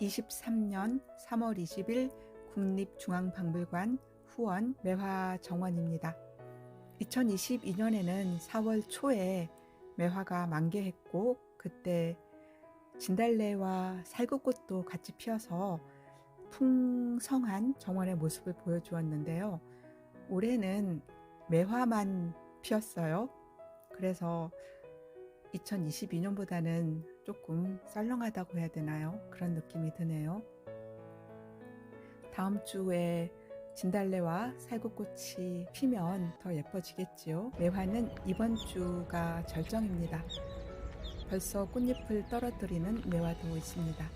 2023년 3월 20일 국립중앙박물관 후원 매화 정원입니다. 2022년에는 4월 초에 매화가 만개했고 그때 진달래와 살구꽃도 같이 피어서 풍성한 정원의 모습을 보여주었는데요. 올해는 매화만 피었어요. 그래서 2022년보다는 조금 썰렁하다고 해야 되나요? 그런 느낌이 드네요. 다음 주에 진달래와 살구꽃이 피면 더 예뻐지겠지요. 매화는 이번 주가 절정입니다. 벌써 꽃잎을 떨어뜨리는 매화도 있습니다.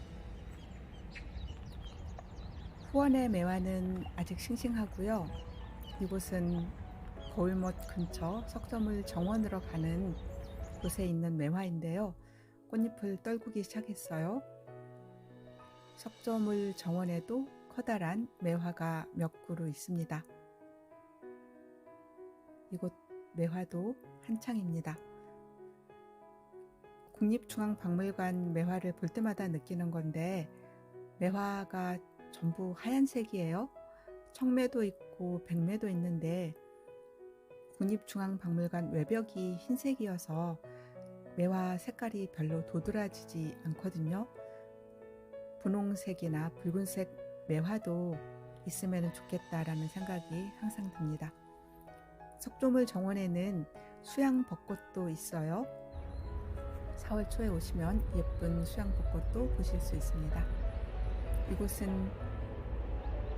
후원의 매화는 아직 싱싱하고요. 이곳은 거울못 근처 석점을 정원으로 가는 곳에 있는 매화인데요. 꽃잎을 떨구기 시작했어요. 석점을 정원에도 커다란 매화가 몇 그루 있습니다. 이곳 매화도 한창입니다. 국립중앙박물관 매화를 볼 때마다 느끼는 건데 매화가 전부 하얀색이에요. 청매도 있고 백매도 있는데 국립중앙박물관 외벽이 흰색이어서 매화 색깔이 별로 도드라지지 않거든요. 분홍색이나 붉은색 매화도 있으면 좋겠다라는 생각이 항상 듭니다. 석조물 정원에는 수양 벚꽃도 있어요. 4월 초에 오시면 예쁜 수양 벚꽃도 보실 수 있습니다. 이곳은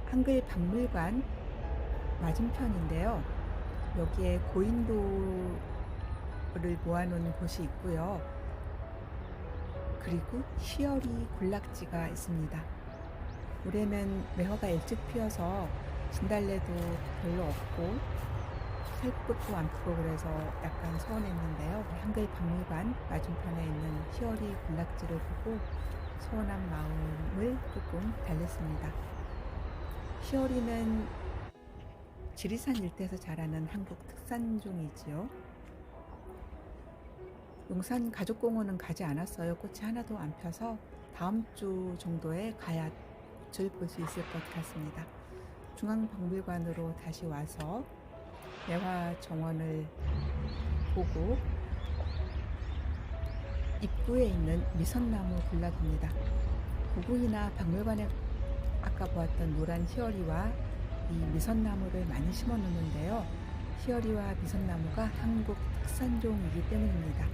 한글 박물관 맞은편인데요. 여기에 고인도를 모아놓은 곳이 있고요. 그리고 희열이 군락지가 있습니다. 올해는 매화가 일찍 피어서 진달래도 별로 없고 살꽃도 안 피고 그래서 약간 서운했는데요. 한글 박물관 맞은편에 있는 희열이 군락지를 보고 서운한 마음을 조금 달랬습니다. 희열이는 지리산 일대에서 자라는 한국 특산종이지요. 용산 가족공원은 가지 않았어요. 꽃이 하나도 안 펴서 다음 주 정도에 가야 꽃을 볼 수 있을 것 같습니다. 중앙박물관으로 다시 와서 매화 정원을 보고 입구에 있는 미선나무 군락입니다. 고궁이나 박물관에 아까 보았던 노란 희어리와 이 미선나무를 많이 심어 놓는데요. 희어리와 미선나무가 한국 특산종이기 때문입니다.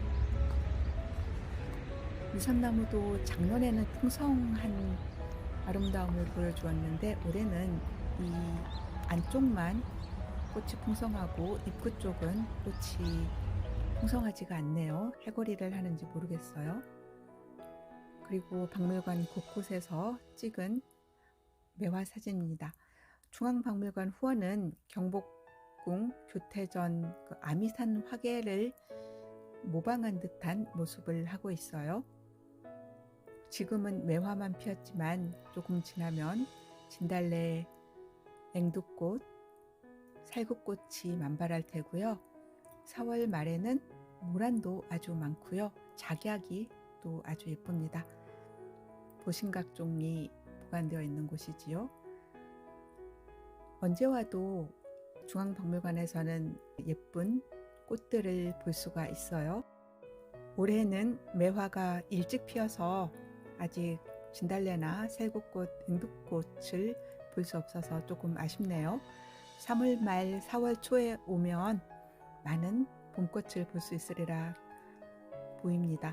미선나무도 작년에는 풍성한 아름다움을 보여주었는데 올해는 이 안쪽만 꽃이 풍성하고 입구 쪽은 꽃이 풍성하지가 않네요. 해거리를 하는지 모르겠어요. 그리고 박물관 곳곳에서 찍은 매화 사진입니다. 중앙박물관 후원은 경복궁 교태전 그 아미산 화계를 모방한 듯한 모습을 하고 있어요. 지금은 매화만 피었지만 조금 지나면 진달래, 앵두꽃, 살구꽃이 만발할 테고요. 4월 말에는 모란도 아주 많고요. 작약이 또 아주 예쁩니다. 보신각종이 보관되어 있는 곳이지요. 언제 와도 중앙박물관에서는 예쁜 꽃들을 볼 수가 있어요. 올해는 매화가 일찍 피어서 아직 진달래나 살구꽃, 앵두꽃을 볼 수 없어서 조금 아쉽네요. 3월 말 4월 초에 오면 많은 봄꽃을 볼 수 있으리라 보입니다.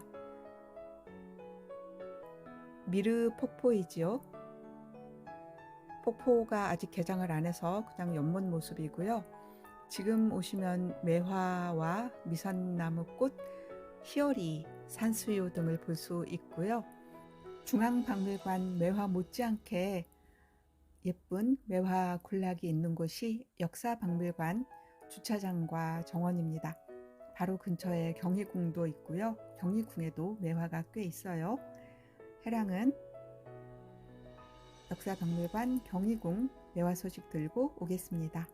미르 폭포이지요. 폭포가 아직 개장을 안 해서 그냥 연못 모습이고요. 지금 오시면 매화와 미선나무꽃, 희어리, 산수유 등을 볼 수 있고요. 중앙박물관 매화 못지않게 예쁜 매화 군락이 있는 곳이 역사박물관 주차장과 정원입니다. 바로 근처에 경희궁도 있고요. 경희궁에도 매화가 꽤 있어요. 해랑은 역사박물관 경희궁 매화 소식 들고 오겠습니다.